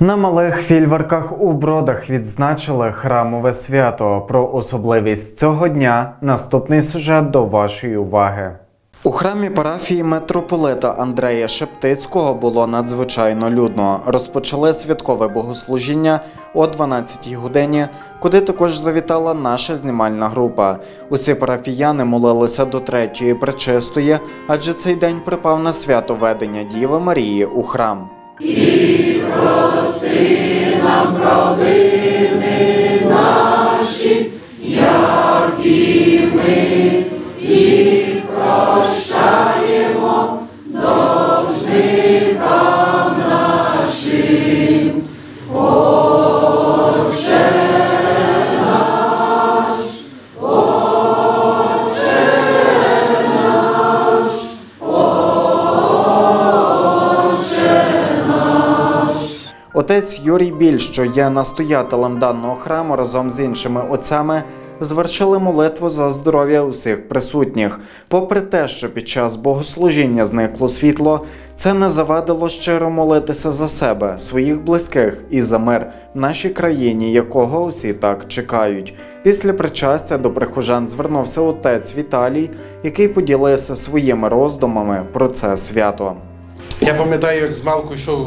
На малих фільверках у бродах відзначили храмове свято. Про особливість цього дня наступний сюжет до вашої уваги. У храмі парафії митрополита Андрея Шептицького було надзвичайно людно. Розпочали святкове богослужіння о 12-й годині, куди також завітала наша знімальна група. Усі парафіяни молилися до третьої пречистої, адже цей день припав на свято ведення Діви Марії у храм і прости нам провини наші, як і ми, і прощай. Отець Юрій Біль, що є настоятелем даного храму, разом з іншими отцями, звершили молитву за здоров'я усіх присутніх. Попри те, що під час богослужіння зникло світло, це не завадило щиро молитися за себе, своїх близьких і за мир в нашій країні, якого усі так чекають. Після причастя до прихожан звернувся отець Віталій, який поділився своїми роздумами про це свято. Я пам'ятаю, як з малку йшов,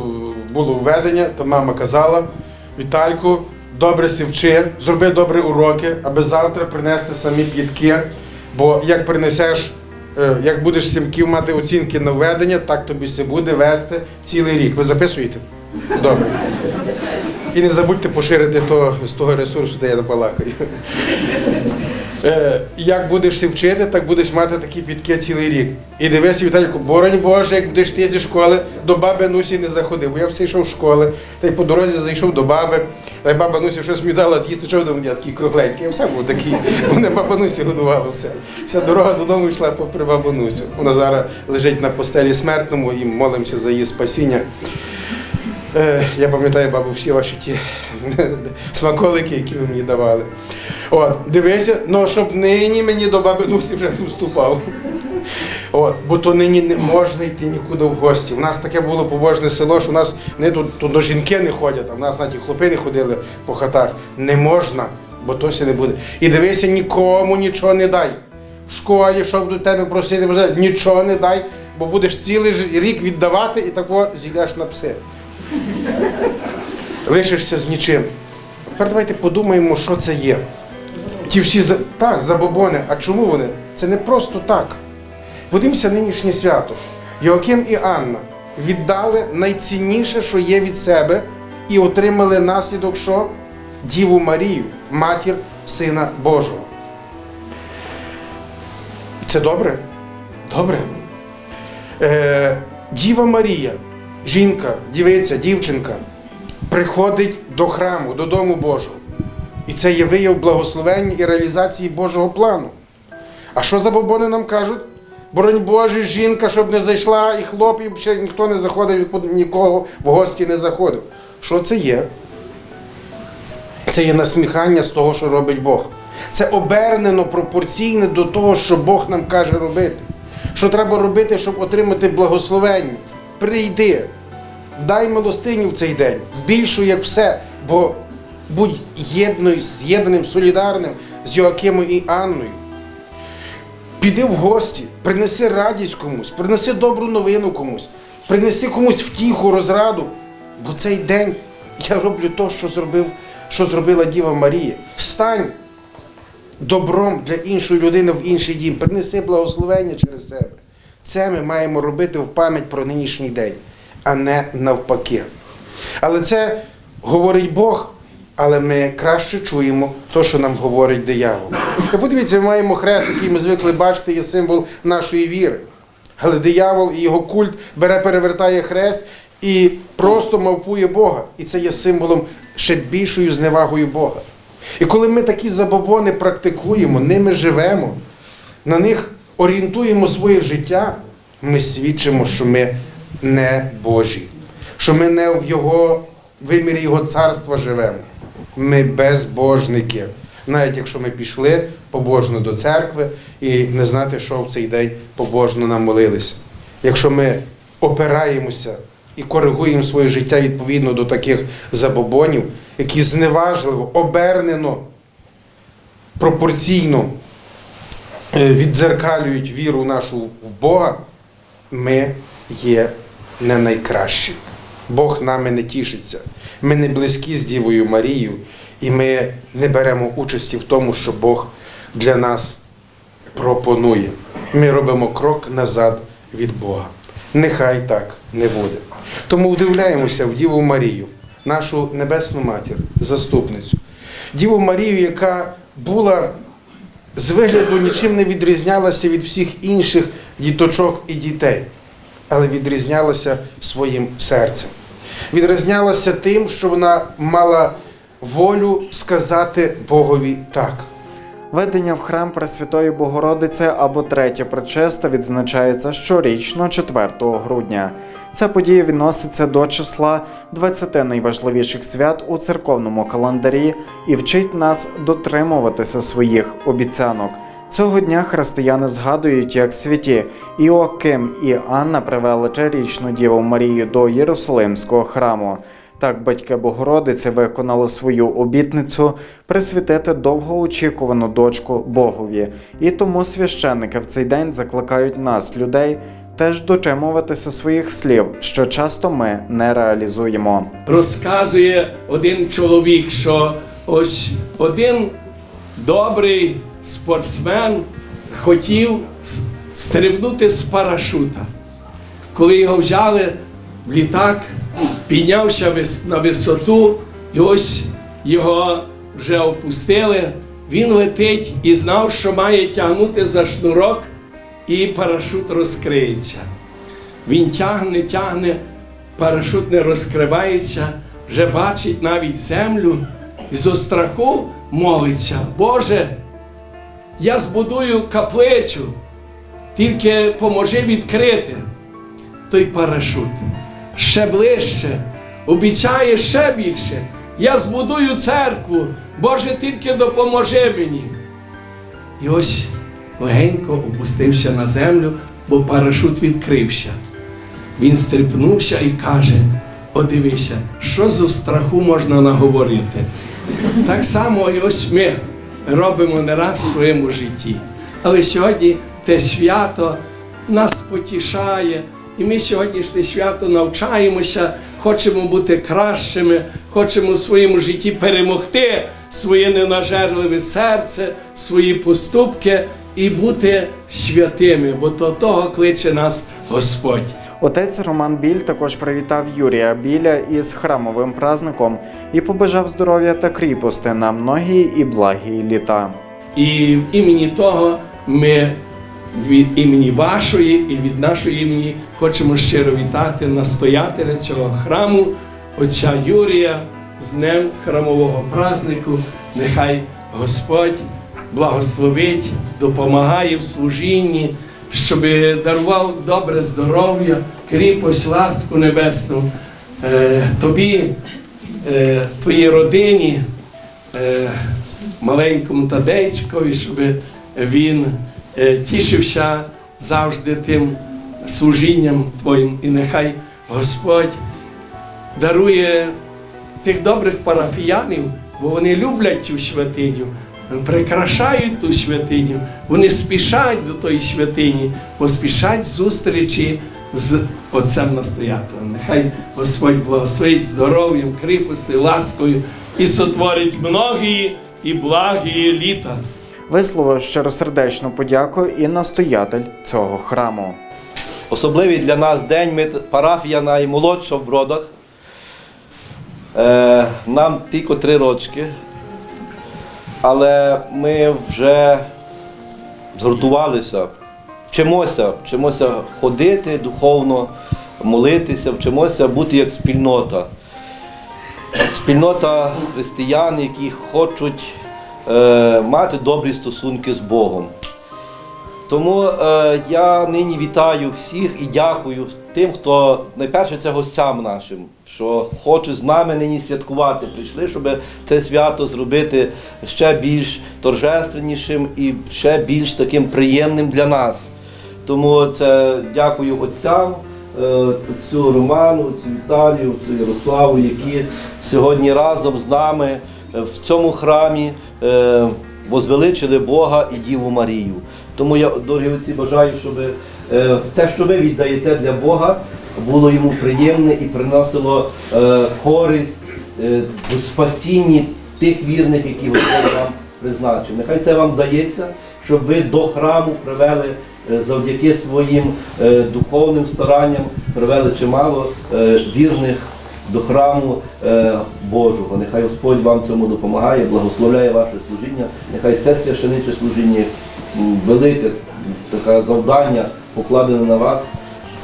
було введення, то мама казала: Вітальку, добре си вчи, зроби добрі уроки, аби завтра принести самі плітки. Бо як принесеш, е, як будеш сімків мати оцінки на введення, так тобі се буде вести цілий рік. Ви записуєте? Добре. І не забудьте поширити то, з того ресурсу, де я балакаю. Е, як будеш си вчити, так будеш мати такі підки цілий рік. І дивися, Вітальку, боронь Боже, як будеш ти зі школи, до баби Нусі не заходив. Я все йшов з школи, та й по дорозі зайшов до баби, та й баба Нусі щось мені дала з'їсти, чого до мене такий кругленький. Я все був такий. Мене баба Нусі годувала все. Вся дорога додому йшла попри бабу Нусю. Вона зараз лежить на постелі смертному і молимося за її спасіння. Е, Я пам'ятаю, бабу, всі ваші ті смаколики, які ви мені давали. От, дивися, ну щоб нині мені до баби Нусі вже не вступав. От, бо то нині не можна йти нікуди в гості. У нас таке було побожне село, що у нас не тут, тут до жінки не ходять, а в нас навіть і хлопи не ходили по хатах. Не можна, бо то не буде. І дивися, нікому нічого не дай. В школі, щоб до тебе просити, нічого не дай, бо будеш цілий рік віддавати і тако зійдеш на пси лишишся з нічим. Тепер давайте подумаємо, що це є. Ті всі так, забобони. А чому вони? Це не просто так. Подивимося нинішнє свято. Йоаким і Анна віддали найцінніше, що є від себе, і отримали наслідок, що Діву Марію, матір Сина Божого. Це добре? Добре. Е, Діва Марія, жінка, дівиця, дівчинка, приходить до храму, до дому Божого. І це є вияв благословення і реалізації Божого плану. А що за бобони нам кажуть? Боронь Боже, жінка, щоб не зайшла, і хлоп, ще ніхто не заходив, нікого в гості не заходив. Що це є? Це є насміхання з того, що робить Бог. Це обернено пропорційне до того, що Бог нам каже робити. Що треба робити, щоб отримати благословення? Прийди, дай милостиню в цей день, більшу, як все, бо будь єдною, з'єднаним, солідарним з Йоакимом і Анною. Піди в гості, принеси радість комусь, принеси добру новину комусь, принеси комусь втіху, розраду. Бо цей день я роблю те, що що зробила Діва Марія. Стань добром для іншої людини в інший дім, принеси благословення через себе. Це ми маємо робити в пам'ять про нинішній день, а не навпаки. Але це говорить Бог, але ми краще чуємо те, що нам говорить диявол. І подивіться, ми маємо хрест, який ми звикли бачити, є символ нашої віри. Але диявол і його культ бере, перевертає хрест і просто мавпує Бога. І це є символом ще більшою зневагою Бога. І коли ми такі забобони практикуємо, ними живемо, на них орієнтуємо своє життя, ми свідчимо, що ми не Божі, що ми не в Його вимірі Його царства живемо. Ми безбожники. Навіть якщо ми пішли побожно до церкви і не знати, що в цей день побожно нам молилися. Якщо ми опираємося і коригуємо своє життя відповідно до таких забобонів, які зневажливо, обернено, пропорційно віддзеркалюють віру нашу в Бога, ми є не найкращі. Бог нами не тішиться. Ми не близькі з Дівою Марією, і ми не беремо участі в тому, що Бог для нас пропонує. Ми робимо крок назад від Бога. Нехай так не буде. Тому вдивляємося в Діву Марію, нашу небесну матір, заступницю. Діву Марію, яка була з вигляду нічим не відрізнялася від всіх інших діточок і дітей, але відрізнялася своїм серцем. Відрізнялася тим, що вона мала волю сказати Богові так. Ведення в храм Пресвятої Богородиці або третє причеста відзначається щорічно 4 грудня. Ця подія відноситься до числа 20 найважливіших свят у церковному календарі і вчить нас дотримуватися своїх обіцянок. Цього дня християни згадують, як святі Іоаким і Анна привели трирічну Діву Марію до Єрусалимського храму. Так батьки Богородиці виконали свою обітницю присвятити довгоочікувану дочку Богові. І тому священники в цей день закликають нас, людей, теж дотримуватися своїх слів, що часто ми не реалізуємо. розказує один чоловік, що ось один добрий спортсмен хотів стрибнути з парашута. Коли його взяли в літак, піднявся на висоту, і ось його вже опустили. Він летить і знав, що має тягнути за шнурок, і парашут розкриється. Він тягне, тягне, парашут не розкривається, вже бачить навіть землю і зо страху молиться. Боже, я збудую каплицю, тільки поможи відкрити той парашут. Ще ближче, обіцяє ще більше. Я збудую церкву, Боже, тільки допоможи мені. І ось легенько опустився на землю, бо парашут відкрився. Він стрипнувся і каже: О, дивися, що зо страху можна наговорити. Так само і ось ми робимо не раз в своєму житті. Але сьогодні те свято нас потішає, і ми сьогоднішнє свято навчаємося, хочемо бути кращими, хочемо в своєму житті перемогти своє ненажерливе серце, свої поступки і бути святими, бо до того кличе нас Господь. Отець Роман Біль також привітав Юрія Біля із храмовим праздником і побажав здоров'я та кріпости на многі і благі літа. І в імені того ми від імені вашої і від нашої імені хочемо щиро вітати настоятеля цього храму, отця Юрія, з Днем храмового празднику. Нехай Господь благословить, допомагає в служінні, щоб дарував добре здоров'я, кріпость, ласку небесну е, тобі, е, твоїй родині, е, маленькому Тадейчикові, щоб він тішився завжди тим служінням Твоїм. І нехай Господь дарує тих добрих парафіянів, бо вони люблять цю святиню, прикрашають ту святиню, вони спішать до тої святині, поспішать зустрічі з Отцем Настоятелем. Нехай Господь благословить здоров'ям, кріпості, ласкою і сотворить многії і благі літа. Висловив щиросердечну подяку і настоятель цього храму. Особливий для нас день, ми парафія наймолодша в бродах. Е, нам тільки три рочки, але ми вже згуртувалися, вчимося, вчимося ходити духовно, молитися, вчимося бути як спільнота. Спільнота християн, які хочуть е, мати добрі стосунки з Богом. Тому е, я нині вітаю всіх і дякую тим, хто найперше це гостям нашим, що хочуть з нами нині святкувати. Прийшли, щоб це свято зробити ще більш торжественнішим і ще більш таким приємним для нас. Тому це дякую отцям, е, отцю Роману, отцю Віталію, отцю Ярославу, які сьогодні разом з нами в цьому храмі е, возвеличили Бога і Діву Марію. Тому я, дорогі отці, бажаю, щоб е, те, що ви віддаєте для Бога, було йому приємне і приносило е, користь е, у спасінні тих вірних, які Господь вам призначив. Нехай це вам вдається, щоб ви до храму привели е, завдяки своїм е, духовним старанням, привели чимало е, вірних до храму е, Божого. Нехай Господь вам цьому допомагає, благословляє ваше служіння. Нехай це священиче служіння велике таке завдання покладене на вас.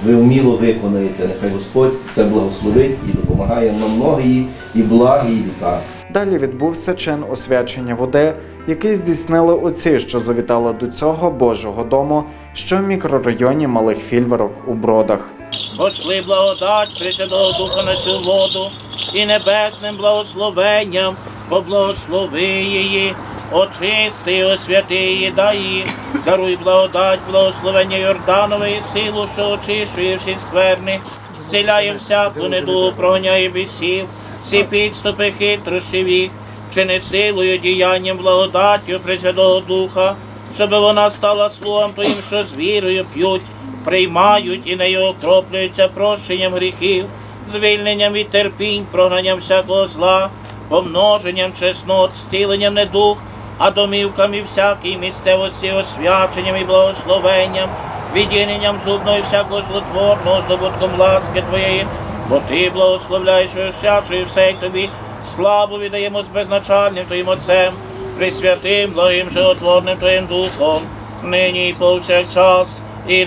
Ви вміло виконаєте. Нехай Господь це благословить і допомагає нам многії і благі, і віта. Далі відбувся чин освячення води, який здійснили отці, що завітали до цього Божого дому, що в мікрорайоні Малих Фільверок у Бродах. Пошли благодать Пресвятого Духа на цю воду і небесним благословенням поблагослови її, очисти, освяти її, дай даруй благодать, благословення Йорданове і силу, що очищує всі скверни, зціляє всяку недугу, проганяє бісів, всі підступи хитрощів їх, чини силою, діянням, благодаттю Пресвятого Духа, щоб вона стала слугом Твоїм, що з вірою п'ють, приймають і нею окроплюються прощенням гріхів, звільненням від терпінь, прогнанням всякого зла, помноженням чеснот, зціленням недух, а домівками всякій місцевості освяченням і благословенням, відіненням зубної всякого злотворного, здобутком ласки Твоєї, бо Ти благословляєш і освячуєш все й тобі, славу віддаємо з безначальним Твоїм Отцем, присвятим, благим, животворним Твоїм Духом, нині і повсякчас, і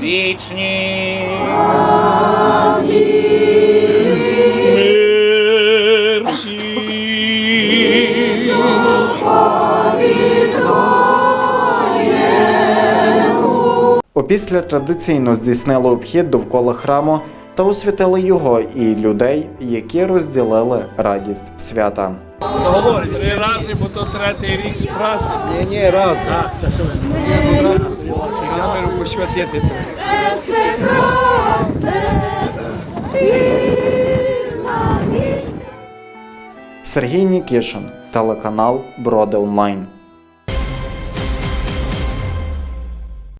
вічні. Мир всім. Опісля традиційно традиційно обхід довкола храму та освятили його і людей, які розділили радість свята. Три рази, бо то третій рік праздник. Ні, ні, раз. Камеру посвятити треба. Сергій Нікішин, телеканал Броди Онлайн.